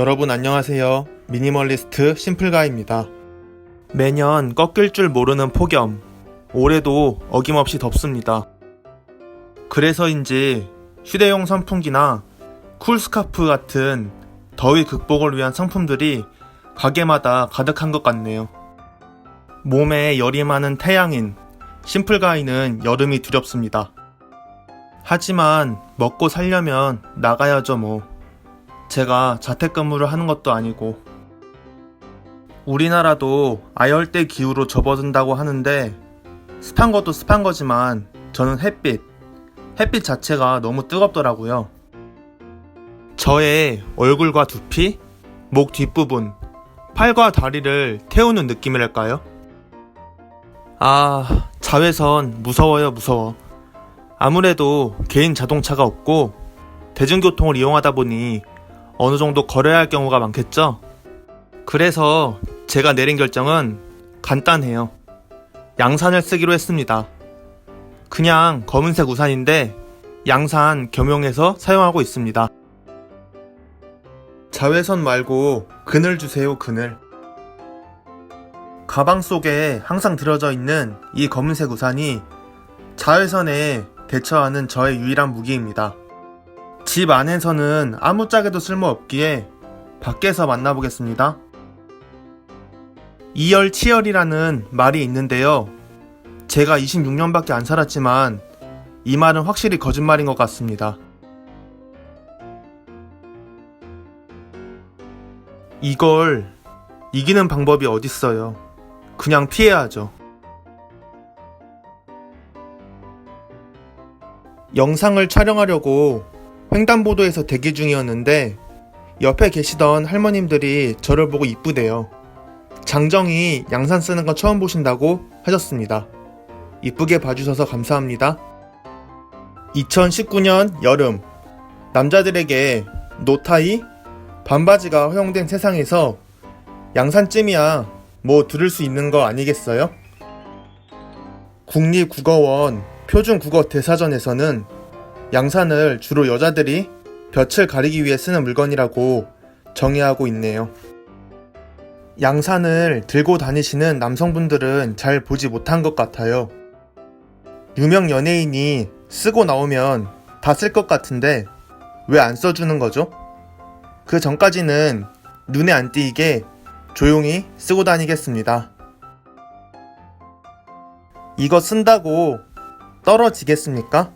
여러분 안녕하세요. 미니멀리스트 심플가입니다. 매년 꺾일 줄 모르는 폭염. 올해도 어김없이 덥습니다. 그래서인지 휴대용 선풍기나 쿨스카프 같은 더위 극복을 위한 상품들이 가게마다 가득한 것 같네요. 몸에 열이 많은 태양인 심플가이는 여름이 두렵습니다. 하지만 먹고 살려면 나가야죠 뭐. 제가 자택근무를 하는 것도 아니고. 우리나라도 아열대 기후로 접어든다고 하는데 습한 것도 습한 거지만 저는 햇빛, 햇빛 자체가 너무 뜨겁더라고요. 저의 얼굴과 두피, 목 뒷부분, 팔과 다리를 태우는 느낌이랄까요? 아, 자외선 무서워요, 무서워. 아무래도 개인 자동차가 없고 대중교통을 이용하다 보니 어느 정도 걸어야 할 경우가 많겠죠? 그래서 제가 내린 결정은 간단해요. 양산을 쓰기로 했습니다. 그냥 검은색 우산인데 양산 겸용해서 사용하고 있습니다. 자외선 말고 그늘 주세요, 그늘. 가방 속에 항상 들어져 있는 이 검은색 우산이 자외선에 대처하는 저의 유일한 무기입니다. 집 안에서는 아무짝에도 쓸모없기에 밖에서 만나보겠습니다. 이열치열이라는 말이 있는데요. 제가 26년밖에 안 살았지만 이 말은 확실히 거짓말인 것 같습니다. 이걸 이기는 방법이 어딨어요. 그냥 피해야죠. 영상을 촬영하려고 횡단보도에서 대기 중이었는데 옆에 계시던 할머님들이 저를 보고 이쁘대요. 장정이 양산 쓰는 거 처음 보신다고 하셨습니다. 이쁘게 봐주셔서 감사합니다. 2019년 여름 남자들에게 노타이 반바지가 허용된 세상에서 양산쯤이야 뭐 들을 수 있는 거 아니겠어요? 국립국어원 표준국어 대사전에서는 양산을 주로 여자들이 볕을 가리기 위해 쓰는 물건이라고 정의하고 있네요. 양산을 들고 다니시는 남성분들은 잘 보지 못한 것 같아요. 유명 연예인이 쓰고 나오면 다 쓸 것 같은데 왜 안 써주는 거죠? 그 전까지는 눈에 안 띄게 조용히 쓰고 다니겠습니다. 이거 쓴다고 떨어지겠습니까?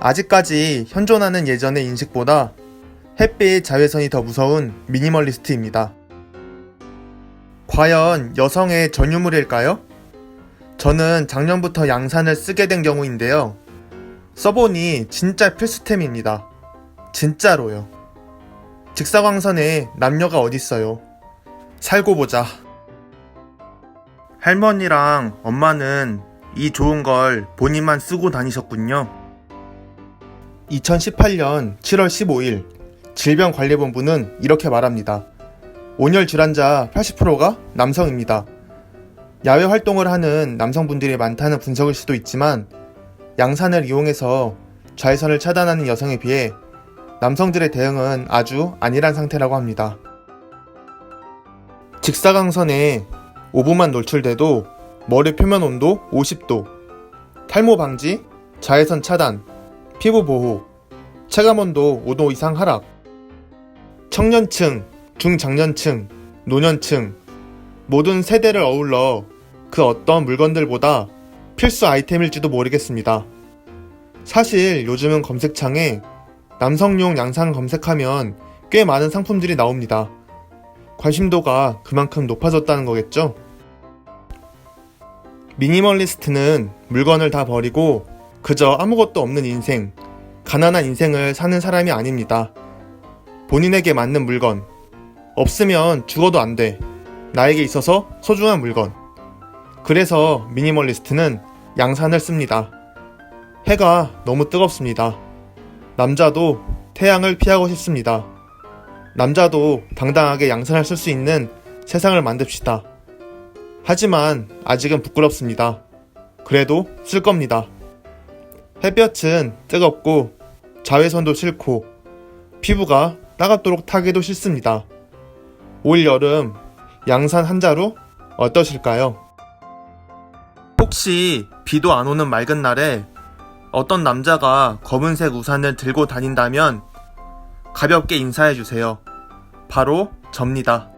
아직까지 현존하는 예전의 인식보다 햇빛 자외선이 더 무서운 미니멀리스트입니다. 과연 여성의 전유물일까요? 저는 작년부터 양산을 쓰게 된 경우인데요. 써보니 진짜 필수템입니다. 진짜로요. 직사광선에 남녀가 어딨어요. 살고 보자. 할머니랑 엄마는 이 좋은 걸 본인만 쓰고 다니셨군요. 2018년 7월 15일 질병관리본부는 이렇게 말합니다. 온열 질환자 80%가 남성입니다. 야외 활동을 하는 남성분들이 많다는 분석일 수도 있지만 양산을 이용해서 자외선을 차단하는 여성에 비해 남성들의 대응은 아주 안일한 상태라고 합니다. 직사광선에 5분만 노출돼도 머리 표면 온도 50도, 탈모 방지, 자외선 차단, 피부 보호, 체감 온도 5도 이상 하락, 청년층, 중장년층, 노년층, 모든 세대를 어울러 그 어떤 물건들보다 필수 아이템일지도 모르겠습니다. 사실 요즘은 검색창에 남성용 양산 검색하면 꽤 많은 상품들이 나옵니다. 관심도가 그만큼 높아졌다는 거겠죠? 미니멀리스트는 물건을 다 버리고 그저 아무것도 없는 인생, 가난한 인생을 사는 사람이 아닙니다. 본인에게 맞는 물건, 없으면 죽어도 안 돼. 나에게 있어서 소중한 물건. 그래서 미니멀리스트는 양산을 씁니다. 해가 너무 뜨겁습니다. 남자도 태양을 피하고 싶습니다. 남자도 당당하게 양산을 쓸 수 있는 세상을 만듭시다. 하지만 아직은 부끄럽습니다. 그래도 쓸 겁니다. 햇볕은 뜨겁고 자외선도 싫고 피부가 따갑도록 타기도 싫습니다. 올 여름 양산 한 자루 어떠실까요? 혹시 비도 안 오는 맑은 날에 어떤 남자가 검은색 우산을 들고 다닌다면 가볍게 인사해 주세요. 바로 접니다.